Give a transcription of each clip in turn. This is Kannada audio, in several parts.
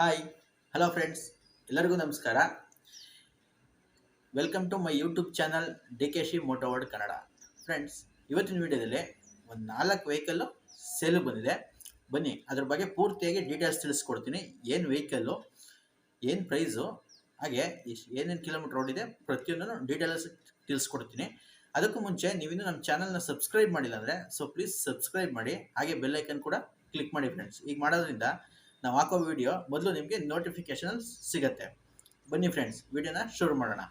ಹಾಯ್ ಹಲೋ ಫ್ರೆಂಡ್ಸ್ ಎಲ್ಲರಿಗೂ ನಮಸ್ಕಾರ. Welcome to my YouTube channel D K she ಮೋಟೋವರ್ಡ್ Kannada friends ಇವತ್ತಿನ ವಿಡಿಯೋದಲ್ಲಿ ಒಂದು ನಾಲ್ಕು ವೆಹಿಕಲ್ಲು ಸೇಲು ಬಂದಿದೆ. ಬನ್ನಿ, ಅದ್ರ ಬಗ್ಗೆ ಪೂರ್ತಿಯಾಗಿ ಡೀಟೇಲ್ಸ್ ತಿಳಿಸ್ಕೊಡ್ತೀನಿ. ಏನು ವೆಹಿಕಲ್ಲು ಏನು ಪ್ರೈಸು ಹಾಗೆ ಏನೇನು ಕಿಲೋಮೀಟ್ರ್ ರೋಡ್ ಇದೆ ಪ್ರತಿಯೊಂದನ್ನು ಡೀಟೇಲ್ಸ್ ತಿಳಿಸ್ಕೊಡ್ತೀನಿ. ಅದಕ್ಕೂ ಮುಂಚೆ ನೀವಿನ್ನೂ ನಮ್ಮ ಚಾನಲ್ನ ಸಬ್ಸ್ಕ್ರೈಬ್ ಮಾಡಿಲ್ಲ ಅಂದರೆ ಸೊ ಪ್ಲೀಸ್ ಸಬ್ಸ್ಕ್ರೈಬ್ ಮಾಡಿ. ಹಾಗೆ ಬೆಲ್ಲೈಕನ್ ಕೂಡ ಕ್ಲಿಕ್ ಮಾಡಿ ಫ್ರೆಂಡ್ಸ್ ಈಗ ಮಾಡೋದ್ರಿಂದ ನಾವು ಹಾಕೋ ವಿಡಿಯೋ ಮೊದಲು ನಿಮಗೆ ನೋಟಿಫಿಕೇಶನ್ ಸಿಗುತ್ತೆ. ಬನ್ನಿ ಫ್ರೆಂಡ್ಸ್ ವಿಡಿಯೋನ ಶುರು ಮಾಡೋಣ.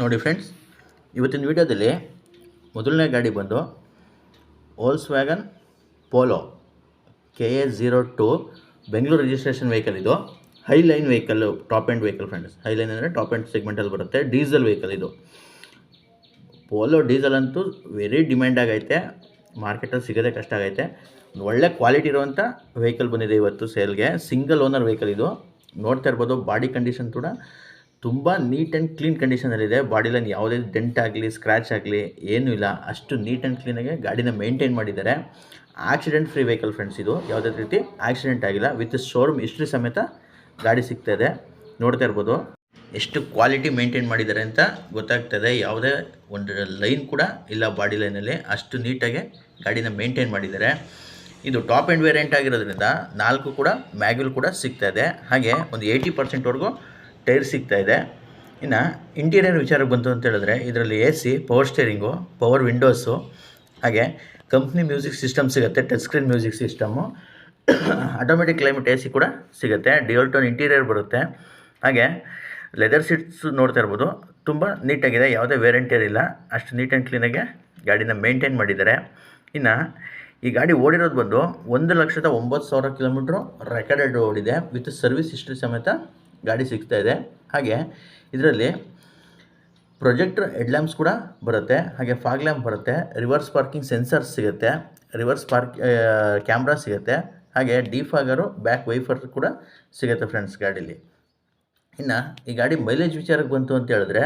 ನೋಡಿ ಫ್ರೆಂಡ್ಸ್ ಇವತ್ತಿನ ವಿಡಿಯೋದಲ್ಲಿ ಮೊದಲನೇ ಗಾಡಿ ಬಂದು Volkswagen Polo K A zero two Bengaluru registration vehicle ಇದು. High line vehicle top end vehicle friends high line ಅಂದರೆ ಟಾಪ್ ಎಂಡ್ ಸೆಗ್ಮೆಂಟಲ್ಲಿ ಬರುತ್ತೆ ಡೀಸೆಲ್ ವೆಹಿಕಲ್ ಇದು. ಪೋಲೋ ಡೀಸೆಲ್ ಅಂತೂ ವೆರಿ ಡಿಮ್ಯಾಂಡ್ ಆಗೈತೆ ಮಾರ್ಕೆಟಲ್ಲಿ ಸಿಗೋದೇ ಕಷ್ಟ ಆಗೈತೆ. ಒಳ್ಳೆ ಕ್ವಾಲಿಟಿ ಇರುವಂಥ ವೆಹಿಕಲ್ ಬಂದಿದೆ ಇವತ್ತು ಸೇಲ್ಗೆ ಸಿಂಗಲ್ ಓನರ್ ವೆಹಿಕಲ್ ಇದು. ನೋಡ್ತಾ ಇರ್ಬೋದು ಬಾಡಿ ಕಂಡೀಷನ್ ಕೂಡ ತುಂಬ ನೀಟ್ ಆ್ಯಂಡ್ ಕ್ಲೀನ್ ಕಂಡೀಷನಲ್ಲಿದೆ ಬಾಡಿ ಲೈನ್ ಯಾವುದೇ ಡೆಂಟ್ ಆಗಲಿ ಸ್ಕ್ರ್ಯಾಚ್ ಆಗಲಿ, ಏನೂ ಇಲ್ಲ. ಅಷ್ಟು ನೀಟ್ ಆ್ಯಂಡ್ ಕ್ಲೀನಾಗೆ ಗಾಡಿನ ಮೇಂಟೈನ್ ಮಾಡಿದ್ದಾರೆ. ಆಕ್ಸಿಡೆಂಟ್ ಫ್ರೀ ವೆಹಿಕಲ್ ಫ್ರೆಂಡ್ಸ್ ಇದು. ಯಾವುದೇ ರೀತಿ ಆಕ್ಸಿಡೆಂಟ್ ಆಗಿಲ್ಲ. ವಿತ್ ಶೋರೂಮ್ ಹಿಸ್ಟ್ರಿ ಸಮೇತ ಗಾಡಿ ಸಿಗ್ತಾ ಇದೆ. ನೋಡ್ತಾ ಇರ್ಬೋದು, ಎಷ್ಟು ಕ್ವಾಲಿಟಿ ಮೇಂಟೈನ್ ಮಾಡಿದ್ದಾರೆ ಅಂತ ಗೊತ್ತಾಗ್ತದೆ ಯಾವುದೇ ಒಂದು ಲೈನ್ ಕೂಡ ಇಲ್ಲ ಬಾಡಿ ಲೈನಲ್ಲಿ ಅಷ್ಟು ನೀಟಾಗಿ ಗಾಡಿನ ಮೇಂಟೈನ್ ಮಾಡಿದ್ದಾರೆ. ಇದು ಟಾಪ್ ಎಂಡ್ ವೇರಿಯಂಟ್ ಆಗಿರೋದ್ರಿಂದ ನಾಲ್ಕು ಕೂಡ, ಮ್ಯಾಗ್ಯುಲ್ ಕೂಡ ಸಿಗ್ತಾ ಇದೆ. ಹಾಗೆ ಒಂದು ಏಯ್ಟಿ ಪರ್ಸೆಂಟ್ವರೆಗೂ ಟೈರ್ ಸಿಗ್ತಾ ಇದೆ. ಇನ್ನು ಇಂಟೀರಿಯರ್ ವಿಚಾರಕ್ಕೆ ಬಂತು ಅಂತ ಹೇಳಿದ್ರೆ ಇದರಲ್ಲಿ A C, power steering, power windows, ಹಾಗೆ ಕಂಪ್ನಿ ಮ್ಯೂಸಿಕ್ ಸಿಸ್ಟಮ್ ಸಿಗುತ್ತೆ, touch screen music system, automatic climate A C ಕೂಡ ಸಿಗುತ್ತೆ, ಡಿಯೋಲ್ ಟೋನ್ ಇಂಟೀರಿಯರ್ ಬರುತ್ತೆ. ಹಾಗೆ ಲೆದರ್ ಸೀಟ್ಸ್ ನೋಡ್ತಾ ಇರ್ಬೋದು. ತುಂಬ ನೀಟಾಗಿದೆ, ಯಾವುದೇ ವೇರೆಂಟಿ ಇಲ್ಲ ಅಷ್ಟು ನೀಟ್ ಆ್ಯಂಡ್ ಕ್ಲೀನಾಗೆ ಗಾಡಿನ ಮೇಂಟೈನ್ ಮಾಡಿದ್ದಾರೆ. ಇನ್ನು ಈ ಗಾಡಿ ಓಡಿರೋದು ಬಂದು ಒಂದು ಲಕ್ಷದ ಒಂಬತ್ತು ಸಾವಿರ ಕಿಲೋಮೀಟ್ರು ರೆಕಾರ್ಡೆಡ್ ಓಡಿದೆ ವಿತ್ ಸರ್ವಿಸ್ ಹಿಸ್ಟ್ರಿ ಸಮೇತ ಗಾಡಿ ಸಿಗ್ತಾ ಇದೆ. ಹಾಗೆ ಇದರಲ್ಲಿ ಪ್ರೊಜೆಕ್ಟರ್ ಹೆಡ್ಲ್ಯಾಂಪ್ಸ್ ಕೂಡ ಬರುತ್ತೆ, ಹಾಗೆ ಫಾಗ್ ಲ್ಯಾಂಪ್ ಬರುತ್ತೆ, ರಿವರ್ಸ್ ಪಾರ್ಕಿಂಗ್ ಸೆನ್ಸರ್ಸ್ ಸಿಗುತ್ತೆ, ರಿವರ್ಸ್ ಪಾರ್ಕ್ ಕ್ಯಾಮ್ರಾ ಸಿಗುತ್ತೆ, ಹಾಗೆ ಡಿಫಾಗರು, ಬ್ಯಾಕ್ ವೈಫರ್ ಕೂಡ ಸಿಗುತ್ತೆ ಫ್ರೆಂಡ್ಸ್ ಗಾಡೀಲಿ. ಇನ್ನು ಈ ಗಾಡಿ ಮೈಲೇಜ್ ವಿಚಾರಕ್ಕೆ ಬಂತು ಅಂತ ಹೇಳಿದ್ರೆ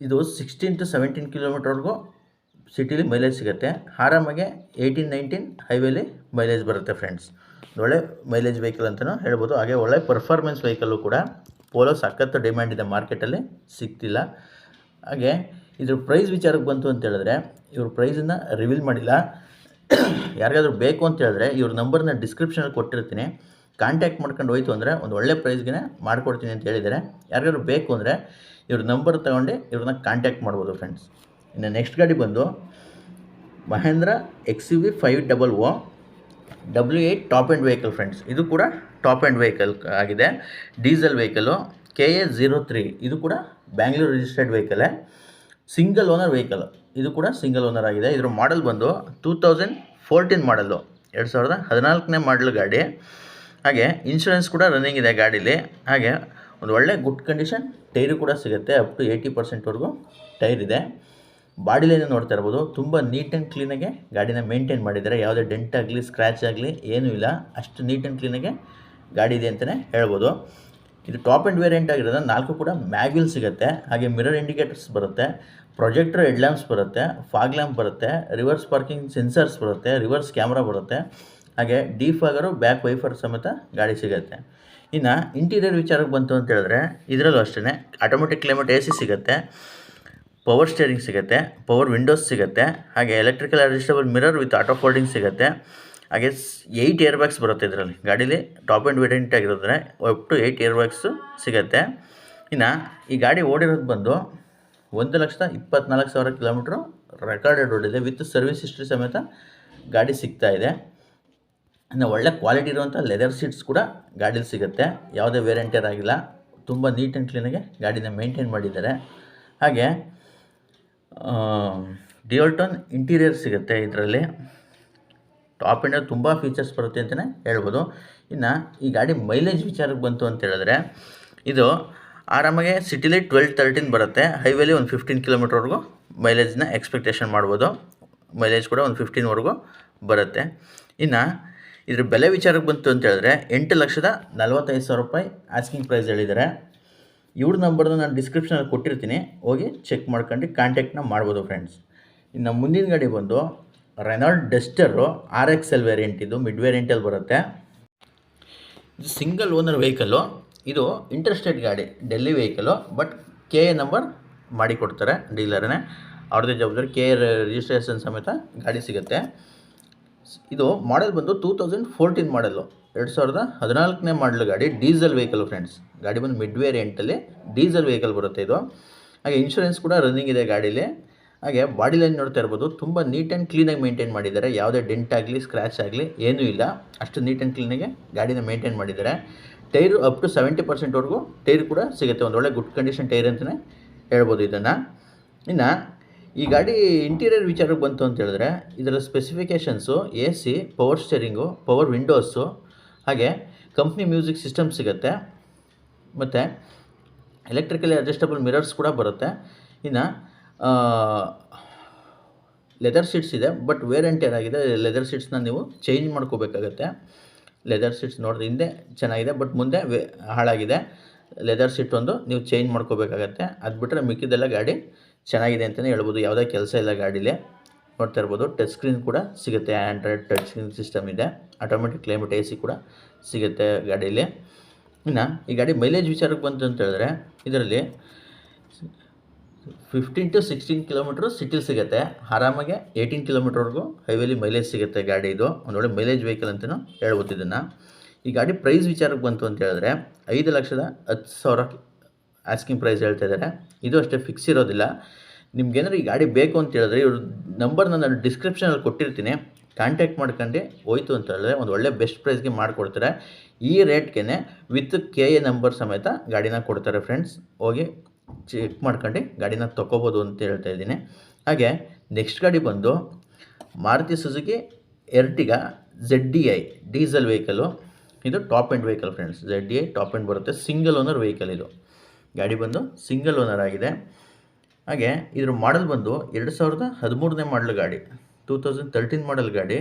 ಇದು ಸಿಕ್ಸ್ಟೀನ್ ಟು ಸೆವೆಂಟೀನ್ ಕಿಲೋಮೀಟರ್ವರೆಗೂ ಸಿಟಿಲಿ ಮೈಲೇಜ್ ಸಿಗುತ್ತೆ. ಆರಾಮಾಗೆ ಏಯ್ಟೀನ್ ನೈನ್ಟೀನ್ ಹೈವೇಲಿ ಮೈಲೇಜ್ ಬರುತ್ತೆ ಫ್ರೆಂಡ್ಸ್ ಒಳ್ಳೆ ಮೈಲೇಜ್ ವೆಹಿಕಲ್ ಅಂತಲೂ ಹೇಳ್ಬೋದು. ಹಾಗೆ ಒಳ್ಳೆ ಪರ್ಫಾರ್ಮೆನ್ಸ್ ವೆಹಿಕಲ್ಲು ಕೂಡ ಪೋಲೋ ಸಖತ್ತು ಡಿಮ್ಯಾಂಡ್ ಇದೆ ಮಾರ್ಕೆಟಲ್ಲಿ ಸಿಗ್ತಿಲ್ಲ. ಹಾಗೆ ಇದ್ರ ಪ್ರೈಸ್ ವಿಚಾರಕ್ಕೆ ಬಂತು ಅಂತ ಹೇಳಿದ್ರೆ ಇವ್ರ ಪ್ರೈಸನ್ನು ರಿವೀಲ್ ಮಾಡಿಲ್ಲ. ಯಾರಿಗಾದ್ರೂ ಬೇಕು ಅಂತ ಹೇಳಿದ್ರೆ ಇವ್ರ ನಂಬರ್ನ ಡಿಸ್ಕ್ರಿಪ್ಷನಲ್ಲಿ ಕೊಟ್ಟಿರ್ತೀನಿ. ಕಾಂಟ್ಯಾಕ್ಟ್ ಮಾಡ್ಕೊಂಡು ಹೋಯ್ತು ಅಂದರೆ ಒಂದು ಒಳ್ಳೆ ಪ್ರೈಸ್ಗೆ ಮಾಡಿಕೊಡ್ತೀನಿ ಅಂತ ಹೇಳಿದ್ದಾರೆ. ಯಾರಿಗಾದ್ರೂ ಬೇಕು ಅಂದರೆ ಇವ್ರ ನಂಬರ್ ತೊಗೊಂಡು ಇವ್ರನ್ನ ಕಾಂಟ್ಯಾಕ್ಟ್ ಮಾಡ್ಬೋದು ಫ್ರೆಂಡ್ಸ್ ಇನ್ನು ನೆಕ್ಸ್ಟ್ ಗಾಡಿ ಬಂದು Mahindra X U V five double O W eight top end vehicle friends ಇದು ಕೂಡ ಟಾಪ್ ಆ್ಯಂಡ್ ವೆಹಿಕಲ್ ಆಗಿದೆ. Diesel vehicle K A zero three ಇದು ಕೂಡ ಬ್ಯಾಂಗ್ಳೂರು ರಿಜಿಸ್ಟರ್ಡ್ ವೆಹಿಕಲೇ ಸಿಂಗಲ್ ಓನರ್ ವೆಹಿಕಲ್ ಇದು ಕೂಡ ಸಿಂಗಲ್ ಓನರ್ ಆಗಿದೆ. ಇದರ ಮಾಡೆಲ್ ಬಂದು ಟೂ ತೌಸಂಡ್ ಫೋರ್ಟೀನ್ ಮಾಡಲು ಎರಡು ಸಾವಿರದ ಹದಿನಾಲ್ಕನೇ ಮಾಡಲ್ ಗಾಡಿ. ಹಾಗೆ ಇನ್ಶೂರೆನ್ಸ್ ಕೂಡ ರನ್ನಿಂಗ್ ಇದೆ ಗಾಡೀಲಿ. ಹಾಗೆ ಒಂದು ಒಳ್ಳೆ ಗುಡ್ ಕಂಡೀಷನ್ ಟೈರು ಕೂಡ ಸಿಗುತ್ತೆ. ಅಪ್ ಟು ಏಯ್ಟಿ ಪರ್ಸೆಂಟ್ವರೆಗೂ ಟೈರ್ ಇದೆ. ಬಾಡಿ ಲೈನ್ ನೋಡ್ತಾ ಇರ್ಬೋದು. ತುಂಬ ನೀಟ್ ಆ್ಯಂಡ್ ಕ್ಲೀನಾಗೆ ಗಾಡಿನ ಮೇಂಟೈನ್ ಮಾಡಿದ್ದಾರೆ. ಯಾವುದೇ ಡೆಂಟ್ ಆಗಲಿ ಸ್ಕ್ರ್ಯಾಚ್ ಆಗಲಿ ಏನೂ ಇಲ್ಲ. ಅಷ್ಟು ನೀಟ್ ಆ್ಯಂಡ್ ಕ್ಲೀನಾಗೆ ಗಾಡಿ ಇದೆ ಅಂತಲೇ ಹೇಳ್ಬೋದು. ಇದು ಟಾಪ್ ಆ್ಯಂಡ್ ವೇರಿಯಂಟ್ ಆಗಿರೋದು ನಾಲ್ಕು ಕೂಡ ಮ್ಯಾಗ್ವಿಲ್ ಸಿಗುತ್ತೆ. ಹಾಗೆ ಮಿರರ್ ಇಂಡಿಕೇಟರ್ಸ್ ಬರುತ್ತೆ. ಪ್ರೊಜೆಕ್ಟರ್ ಹೆಡ್ಲ್ಯಾಂಪ್ಸ್ ಬರುತ್ತೆ. ಫಾಗ್ ಲ್ಯಾಂಪ್ ಬರುತ್ತೆ. ರಿವರ್ಸ್ ಪಾರ್ಕಿಂಗ್ ಸೆನ್ಸರ್ಸ್ ಬರುತ್ತೆ. ರಿವರ್ಸ್ ಕ್ಯಾಮ್ರಾ ಬರುತ್ತೆ. ಹಾಗೆ ಡಿಫಾಗರು ಬ್ಯಾಕ್ ವೈಫರ್ ಸಮೇತ ಗಾಡಿ ಸಿಗುತ್ತೆ. ಇನ್ನು ಇಂಟೀರಿಯರ್ ವಿಚಾರಕ್ಕೆ ಬಂತು ಅಂತ ಹೇಳಿದ್ರೆ ಇದರಲ್ಲೂ ಅಷ್ಟೇ ಆಟೋಮೆಟಿಕ್ ಕ್ಲೈಮೇಟ್ ಎ ಸಿ ಸಿಗುತ್ತೆ. ಪವರ್ ಸ್ಟೇರಿಂಗ್ ಸಿಗುತ್ತೆ ಪವರ್ ವಿಂಡೋಸ್ ಸಿಗುತ್ತೆ, ಹಾಗೆ electrical adjustable mirror with auto folding ಸಿಗುತ್ತೆ. ಹಾಗೆ ಏಯ್ಟ್ ಏರ್ ಬ್ಯಾಗ್ಸ್ ಬರುತ್ತೆ ಇದರಲ್ಲಿ ಗಾಡೀಲಿ top end variant ಆಗಿರೋದ್ರೆ up to eight air bags ಸಿಗುತ್ತೆ. ಇನ್ನು ಈ ಗಾಡಿ ಓಡಿರೋದು ಬಂದು ಒಂದು ಲಕ್ಷದ ಇಪ್ಪತ್ನಾಲ್ಕು ಸಾವಿರ ಕಿಲೋಮೀಟ್ರು ರೆಕಾರ್ಡೆಡ್ ಓಡಿದೆ ವಿತ್ ಸರ್ವಿಸ್ ಹಿಸ್ಟ್ರಿ ಸಮೇತ ಗಾಡಿ ಸಿಗ್ತಾ ಇದೆ. ಇನ್ನು ಒಳ್ಳೆ ಕ್ವಾಲಿಟಿ ಇರುವಂಥ ಲೆದರ್ ಸೀಟ್ಸ್ ಕೂಡ ಗಾಡೀಲಿ ಸಿಗುತ್ತೆ. ಯಾವುದೇ ವೇರೆಂಟಿಯರ್ ಆಗಿಲ್ಲ. ತುಂಬ ನೀಟ್ ಆ್ಯಂಡ್ ಕ್ಲೀನಾಗಿ ಗಾಡಿನ ಮೇಂಟೈನ್ ಮಾಡಿದ್ದಾರೆ. ಹಾಗೆ ಡಿಯೋಲ್ಟೋನ್ ಇಂಟೀರಿಯರ್ ಸಿಗುತ್ತೆ ಇದರಲ್ಲಿ. ಟಾಪ್ ಎಂಡ್ ತುಂಬ ಫೀಚರ್ಸ್ ಬರುತ್ತೆ ಅಂತಲೇ ಹೇಳ್ಬೋದು. ಇನ್ನು ಈ ಗಾಡಿ ಮೈಲೇಜ್ ವಿಚಾರಕ್ಕೆ ಬಂತು ಅಂತ ಹೇಳಿದ್ರೆ, ಇದು ಆರಾಮಾಗಿ ಸಿಟಿಲಿ ಟ್ವೆಲ್ ತರ್ಟೀನ್ ಬರುತ್ತೆ. ಹೈವೇಲಿ ಒಂದು ಫಿಫ್ಟೀನ್ ಕಿಲೋಮೀಟ್ರ್ವರೆಗೂ ಮೈಲೇಜ್ನ ಎಕ್ಸ್ಪೆಕ್ಟೇಷನ್ ಮಾಡ್ಬೋದು. ಮೈಲೇಜ್ ಕೂಡ ಒಂದು ಫಿಫ್ಟೀನ್ವರೆಗೂ ಬರುತ್ತೆ. ಇನ್ನು ಇದ್ರ ಬೆಲೆ ವಿಚಾರಕ್ಕೆ ಬಂತು ಅಂತ ಹೇಳಿದ್ರೆ, ಎಂಟು ಲಕ್ಷದ ನಲ್ವತ್ತೈದು ಸಾವಿರ ರೂಪಾಯಿ ಆಸ್ಕಿಂಗ್ ಪ್ರೈಸ್ ಹೇಳಿದ್ದಾರೆ. ಇವ್ರ ನಂಬರ್ನ ನಾನು ಡಿಸ್ಕ್ರಿಪ್ಷನಲ್ಲಿ ಕೊಟ್ಟಿರ್ತೀನಿ. ಹೋಗಿ ಚೆಕ್ ಮಾಡ್ಕೊಂಡು ಕಾಂಟ್ಯಾಕ್ಟ್ನ ಮಾಡ್ಬೋದು ಫ್ರೆಂಡ್ಸ್ ಇನ್ನು ಮುಂದಿನ ಗಾಡಿ ಬಂದು Renault Duster R X L variant ಇದು ಮಿಡ್ ವೇರಿಯಂಟಲ್ಲಿ ಬರುತ್ತೆ. ಇದು ಸಿಂಗಲ್ ಓನರ್ ವೆಹಿಕಲ್ಲು ಇದು ಇಂಟರ್ಸ್ಟೇಟ್ ಗಾಡಿ Delhi vehicle but K A number ಮಾಡಿಕೊಡ್ತಾರೆ ಡೀಲರ್ನೇ. ಅವ್ರದ್ದೇ ಜವಾಬ್ದಾರಿ ಕೆ ಎ ರಿಜಿಸ್ಟ್ರೇಷನ್ ಸಮೇತ ಗಾಡಿ ಸಿಗುತ್ತೆ. ಇದು ಮಾಡೆಲ್ ಬಂದು ಟೂ ತೌಸಂಡ್ ಫೋರ್ಟೀನ್ ಮಾಡಲ್ಲು ಎರಡು ಸಾವಿರದ ಹದಿನಾಲ್ಕನೇ ಮಾಡಲ್ ಗಾಡಿ ಡೀಸೆಲ್ ವೆಹಿಕಲ್ ಫ್ರೆಂಡ್ಸ್ ಗಾಡಿ ಬಂದು ಮಿಡ್ ವೇರಿಯಂಟಲ್ಲಿ ಡೀಸೆಲ್ ವೆಹಿಕಲ್ ಬರುತ್ತೆ ಇದು. ಹಾಗೆ ಇನ್ಶೂರೆನ್ಸ್ ಕೂಡ ರನ್ನಿಂಗ್ ಇದೆ ಗಾಡೀಲಿ. ಹಾಗೆ ಬಾಡಿ ಲೈನ್ ನೋಡ್ತಾ ಇರ್ಬೋದು, ತುಂಬ ನೀಟ್ ಆ್ಯಂಡ್ ಕ್ಲೀನಾಗಿ ಮೇಂಟೈನ್ ಮಾಡಿದ್ದಾರೆ. ಯಾವುದೇ ಡೆಂಟ್ ಆಗಲಿ ಸ್ಕ್ರ್ಯಾಚ್ ಆಗಲಿ, ಏನೂ ಇಲ್ಲ. ಅಷ್ಟು ನೀಟ್ ಆ್ಯಂಡ್ ಕ್ಲೀನಾಗೆ ಗಾಡಿನ ಮೇಂಟೈನ್ ಮಾಡಿದ್ದಾರೆ. ಟೈರು ಅಪ್ ಟು ಸೆವೆಂಟಿ ಪರ್ಸೆಂಟ್ವರೆಗೂ ಟೈರ್ ಕೂಡ ಸಿಗುತ್ತೆ. ಒಂದು ಒಳ್ಳೆ ಗುಡ್ ಕಂಡೀಷನ್ ಟೈರ್ ಅಂತಲೇ ಹೇಳ್ಬೋದು ಇದನ್ನು. ಇನ್ನು, ಈ ಗಾಡಿ ಇಂಟೀರಿಯರ್ ವಿಚಾರಕ್ಕೆ ಬಂತು ಅಂತ ಹೇಳಿದ್ರೆ, ಇದರ specifications A C power steering power windows ಹಾಗೆ ಕಂಪ್ನಿ ಮ್ಯೂಸಿಕ್ ಸಿಸ್ಟಮ್ ಸಿಗುತ್ತೆ. ಮತ್ತು ಎಲೆಕ್ಟ್ರಿಕಲಿ ಅಡ್ಜಸ್ಟಬಲ್ ಮಿರರ್ಸ್ ಕೂಡ ಬರುತ್ತೆ. ಇನ್ನು ಲೆದರ್ ಸೀಟ್ಸ್ ಇದೆ ಬಟ್ ವೇರ್ ಏನಾಗಿದೆ ಆಗಿದೆ. ಲೆದರ್ ಸೀಟ್ಸ್ನ ನೀವು ಚೇಂಜ್ ಮಾಡ್ಕೋಬೇಕಾಗತ್ತೆ. ಲೆದರ್ ಸೀಟ್ಸ್ ನೋಡಿದ್ರೆ ಹಿಂದೆ ಚೆನ್ನಾಗಿದೆ ಬಟ್ ಮುಂದೆ ವೇ, ಹಾಳಾಗಿದೆ. ಲೆದರ್ ಸೀಟ್ ಒಂದು ನೀವು ಚೇಂಜ್ ಮಾಡ್ಕೋಬೇಕಾಗತ್ತೆ. ಅದು ಬಿಟ್ಟರೆ ಮಿಕ್ಕಿದೆಲ್ಲ ಗಾಡಿ ಚೆನ್ನಾಗಿದೆ ಅಂತಲೇ ಹೇಳ್ಬೋದು. ಯಾವುದೇ ಕೆಲಸ ಇಲ್ಲ ಗಾಡೀಲಿ. ನೋಡ್ತಾ ಇರ್ಬೋದು, ಟಚ್ ಸ್ಕ್ರೀನ್ ಕೂಡ ಸಿಗುತ್ತೆ. ಆ್ಯಂಡ್ರಾಯ್ಡ್ ಟಚ್ ಸ್ಕ್ರೀನ್ ಸಿಸ್ಟಮ್ ಇದೆ. ಆಟೋಮೆಟಿಕ್ ಕ್ಲೈಮೇಟ್ ಎ ಸಿ ಕೂಡ ಸಿಗುತ್ತೆ ಗಾಡೀಲಿ. ಇನ್ನು ಈ ಗಾಡಿ ಮೈಲೇಜ್ ವಿಚಾರಕ್ಕೆ ಬಂತು ಅಂತ ಹೇಳಿದ್ರೆ, ಇದರಲ್ಲಿ ಫಿಫ್ಟೀನ್ ಟು ಸಿಕ್ಸ್ಟೀನ್ ಕಿಲೋಮೀಟ್ರ್ ಸಿಟಿಲಿ ಸಿಗುತ್ತೆ. ಆರಾಮಾಗೆ ಏಯ್ಟೀನ್ ಕಿಲೋಮೀಟ್ರ್ವರೆಗೂ ಹೈವೇಲಿ ಮೈಲೇಜ್ ಸಿಗುತ್ತೆ ಗಾಡಿ ಇದು. ಒಂದು ಒಳ್ಳೆ ಮೈಲೇಜ್ ವೆಹಿಕಲ್ ಅಂತಲೂ ಹೇಳ್ಬೋದು ಇದನ್ನು. ಈ ಗಾಡಿ ಪ್ರೈಸ್ ವಿಚಾರಕ್ಕೆ ಬಂತು ಅಂತ ಹೇಳಿದ್ರೆ, ಐದು ಲಕ್ಷದ ಹತ್ತು ಸಾವಿರ ಆಸ್ಕಿಂಗ್ ಪ್ರೈಸ್ ಹೇಳ್ತಾ ಇದ್ದಾರೆ. ಇದು ಅಷ್ಟೇ ಫಿಕ್ಸ್ ಇರೋದಿಲ್ಲ. ನಿಮ್ಗೇನಾದ್ರು ಈ ಗಾಡಿ ಬೇಕು ಅಂತ ಹೇಳಿದ್ರೆ ಇವ್ರ ನಂಬರ್ನ ನಾನು ಡಿಸ್ಕ್ರಿಪ್ಷನಲ್ಲಿ ಕೊಟ್ಟಿರ್ತೀನಿ. ಕಾಂಟ್ಯಾಕ್ಟ್ ಮಾಡ್ಕೊಂಡು, ಹೋಯ್ತು ಅಂತ ಹೇಳಿದ್ರೆ ಒಂದು ಒಳ್ಳೆ ಬೆಸ್ಟ್ ಪ್ರೈಸ್ಗೆ ಮಾಡಿಕೊಡ್ತಾರೆ. ಈ ರೇಟ್ಗೆ ವಿತ್ ಕೆ ಎ ನಂಬರ್ ಸಮೇತ ಗಾಡಿನ ಕೊಡ್ತಾರೆ ಫ್ರೆಂಡ್ಸ್ ಹೋಗಿ ಚೆಕ್ ಮಾಡ್ಕೊಂಡು, ಗಾಡಿನ ತೊಗೋಬೋದು ಅಂತ ಹೇಳ್ತಾ ಇದ್ದೀನಿ. ಹಾಗೆ ನೆಕ್ಸ್ಟ್ ಗಾಡಿ ಬಂದು Maruti Suzuki Ertiga Z D I diesel vehicle ಇದು top end vehicle friends Z D I top end ಬರುತ್ತೆ ಸಿಂಗಲ್ ಓನರ್ ವೆಹಿಕಲ್ ಇದು. ಗಾಡಿ ಬಂದು ಸಿಂಗಲ್ ಓನರ್ ಆಗಿದೆ. ಹಾಗೆ ಇದ್ರ ಮಾಡಲ್ ಬಂದು ಎರಡು ಸಾವಿರದ ಹದಿಮೂರನೇ ಮಾಡಲ್ ಗಾಡಿ ಟೂ ತೌಸಂಡ್ ತರ್ಟೀನ್ ಮಾಡಲ್ ಗಾಡಿ.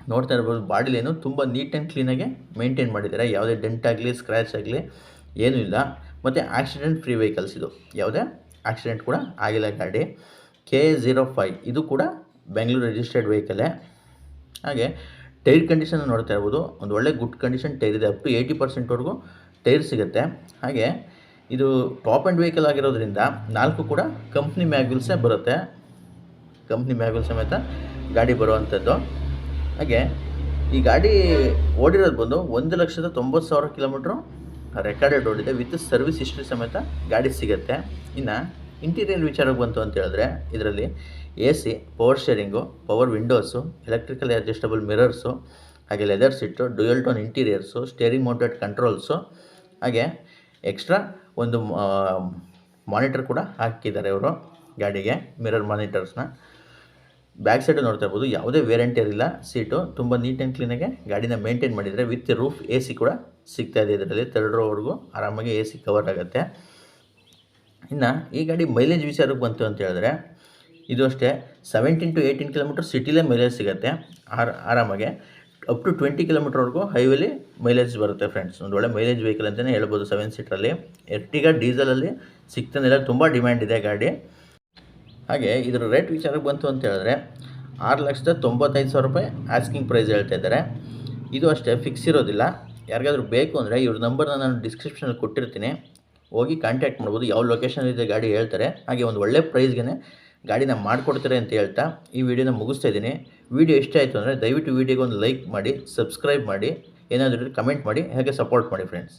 ನೋಡ್ತಾ ಇರ್ಬೋದು ಬಾಡಿಲೇನು ತುಂಬ ನೀಟ್ ಆ್ಯಂಡ್ ಕ್ಲೀನಾಗಿ ಮೇಂಟೈನ್ ಮಾಡಿದ್ದಾರೆ. ಯಾವುದೇ ಡೆಂಟ್ ಆಗಲಿ ಸ್ಕ್ರ್ಯಾಚ್ ಆಗಲಿ ಏನೂ ಇಲ್ಲ. ಮತ್ತು ಆಕ್ಸಿಡೆಂಟ್ ಫ್ರೀ ವೆಹಿಕಲ್ಸ್ ಇದು. ಯಾವುದೇ ಆಕ್ಸಿಡೆಂಟ್ ಕೂಡ ಆಗಿಲ್ಲ ಗಾಡಿ. ಕೆ ಝೀರೋ ಫೈ ಇದು ಕೂಡ ಬೆಂಗಳೂರು ರಿಜಿಸ್ಟರ್ಡ್ ವೆಹಿಕಲೇ ಹಾಗೆ ಟೈರ್ ಕಂಡೀಷನ್ ನೋಡ್ತಾ ಇರ್ಬೋದು. ಒಂದು ಒಳ್ಳೆ ಗುಡ್ ಕಂಡೀಷನ್ ಟೈರ್ ಇದೆ. ಅಪ್ ಟು ಏಯ್ಟಿ ಪರ್ಸೆಂಟ್ವರೆಗೂ ಟೈರ್ ಸಿಗುತ್ತೆ. ಹಾಗೆ ಇದು ಟಾಪ್ ಆ್ಯಂಡ್ ವೆಹಿಕಲ್ ಆಗಿರೋದ್ರಿಂದ ನಾಲ್ಕು ಕೂಡ ಕಂಪ್ನಿ ಮ್ಯಾಗ್ಯೂಲ್ಸೇ ಬರುತ್ತೆ. ಕಂಪ್ನಿ ಮ್ಯಾಗ್ಯೂಲ್ ಸಮೇತ ಗಾಡಿ ಬರುವಂಥದ್ದು ಹಾಗೆ ಈ ಗಾಡಿ ಓಡಿರೋದು ಬಂದು ಒಂದು ಲಕ್ಷದ ತೊಂಬತ್ತು ಸಾವಿರ ಕಿಲೋಮೀಟ್ರು ರೆಕಾರ್ಡೆಡ್ ಓಡಿದೆ ವಿತ್ ಸರ್ವಿಸ್ ಹಿಸ್ಟ್ರಿ ಸಮೇತ ಗಾಡಿ ಸಿಗುತ್ತೆ. ಇನ್ನು ಇಂಟೀರಿಯರ್ ವಿಚಾರಕ್ಕೆ ಬಂತು ಅಂತ ಹೇಳಿದ್ರೆ ಇದರಲ್ಲಿ A C power sharing power windows electrical adjustable mirrors ಹಾಗೆ leather seat dual tone interiors steering mounted controls ಹಾಗೆ ಎಕ್ಸ್ಟ್ರಾ ಒಂದು ಮಾನಿಟರ್ ಕೂಡ ಹಾಕಿದ್ದಾರೆ ಇವರು ಗಾಡಿಗೆ ಮಿರರ್ ಮಾನಿಟರ್ಸ್ನ ಬ್ಯಾಕ್ ಸೈಡು ನೋಡ್ತಾ ಇರ್ಬೋದು, ಯಾವುದೇ ವೇರೆಂಟಿ ಇಲ್ಲ ಸೀಟು ತುಂಬ ನೀಟ್ ಆ್ಯಂಡ್ ಕ್ಲೀನಾಗಿ ಗಾಡಿನ ಮೇಂಟೈನ್ ಮಾಡಿದರೆ ವಿತ್ ರೂಫ್ ಎ ಸಿ ಕೂಡ ಸಿಗ್ತಾ ಇದೆ ಇದರಲ್ಲಿ ತರ್ಡ್ ರೋವರೆಗೂ ಆರಾಮಾಗಿ ಎ ಸಿ ಕವರ್ ಆಗುತ್ತೆ. ಇನ್ನು ಈ ಗಾಡಿ ಮೈಲೇಜ್ ವಿಚಾರಕ್ಕೆ ಬಂತು ಅಂತ ಹೇಳಿದ್ರೆ, ಇದು ಅಷ್ಟೇ ಸೆವೆಂಟೀನ್ ಟು ಏಯ್ಟೀನ್ ಕಿಲೋಮೀಟರ್ ಸಿಟಿಲೇ ಮೈಲೇಜ್ ಸಿಗುತ್ತೆ, ಆರ್, ಆರಾಮಾಗೆ. ಅಪ್ ಟು ಟ್ವೆಂಟಿ ಕಿಲೋಮೀಟರ್ವರೆಗೂ ಹೈವೇಲಿ ಮೈಲೇಜ್ ಬರುತ್ತೆ ಫ್ರೆಂಡ್ಸ್ ಒಂದು ಒಳ್ಳೆ ಮೈಲೇಜ್ ವೆಹಿಕಲ್ ಅಂತಲೇ ಹೇಳ್ಬೋದು ಸೆವೆನ್ ಸೀಟ್ರಲ್ಲಿ ಎರ್ಟಿಗ ಡೀಸೆಲಲ್ಲಿ ಸಿಗ್ತಾನಿಲ್ಲ ತುಂಬ ಡಿಮ್ಯಾಂಡ್ ಇದೆ ಗಾಡಿ. ಹಾಗೆ ಇದರ ರೇಟ್ ವಿಚಾರಕ್ಕೆ ಬಂತು ಅಂತ ಹೇಳಿದ್ರೆ ಆರು ಲಕ್ಷದ ತೊಂಬತ್ತೈದು ಸಾವಿರ ರೂಪಾಯಿ ಆಸ್ಕಿಂಗ್ ಪ್ರೈಸ್ ಹೇಳ್ತಾ ಇದ್ದಾರೆ. ಇದು ಅಷ್ಟೇ ಫಿಕ್ಸ್ ಇರೋದಿಲ್ಲ. ಯಾರಿಗಾದ್ರೂ ಬೇಕು ಅಂದರೆ ಇವ್ರ ನಂಬರ್ನ ನಾನು ಡಿಸ್ಕ್ರಿಪ್ಷನಲ್ಲಿ ಕೊಟ್ಟಿರ್ತೀನಿ. ಹೋಗಿ ಕಾಂಟ್ಯಾಕ್ಟ್ ಮಾಡ್ಬೋದು. ಯಾವ ಲೊಕೇಶನ್ ಇದೆ ಗಾಡಿ ಹೇಳ್ತಾರೆ. ಹಾಗೆ ಒಂದು ಒಳ್ಳೆ ಪ್ರೈಸ್ಗೆ ಗಾಡಿನ ಮಾಡಿಕೊಡ್ತಾರೆ ಅಂತ ಹೇಳ್ತಾ ಈ ವಿಡಿಯೋನ ಮುಗಿಸ್ತಾ ಇದ್ದೀನಿ. ವಿಡಿಯೋ ಇಷ್ಟ ಆಯಿತು ಅಂದರೆ ದಯವಿಟ್ಟು ವಿಡಿಯೋಗೆ ಒಂದು ಲೈಕ್ ಮಾಡಿ, ಸಬ್ಸ್ಕ್ರೈಬ್ ಮಾಡಿ, ಏನಾದರೂ ಕಮೆಂಟ್ ಮಾಡಿ, ಹಾಗೆ ಸಪೋರ್ಟ್ ಮಾಡಿ ಫ್ರೆಂಡ್ಸ್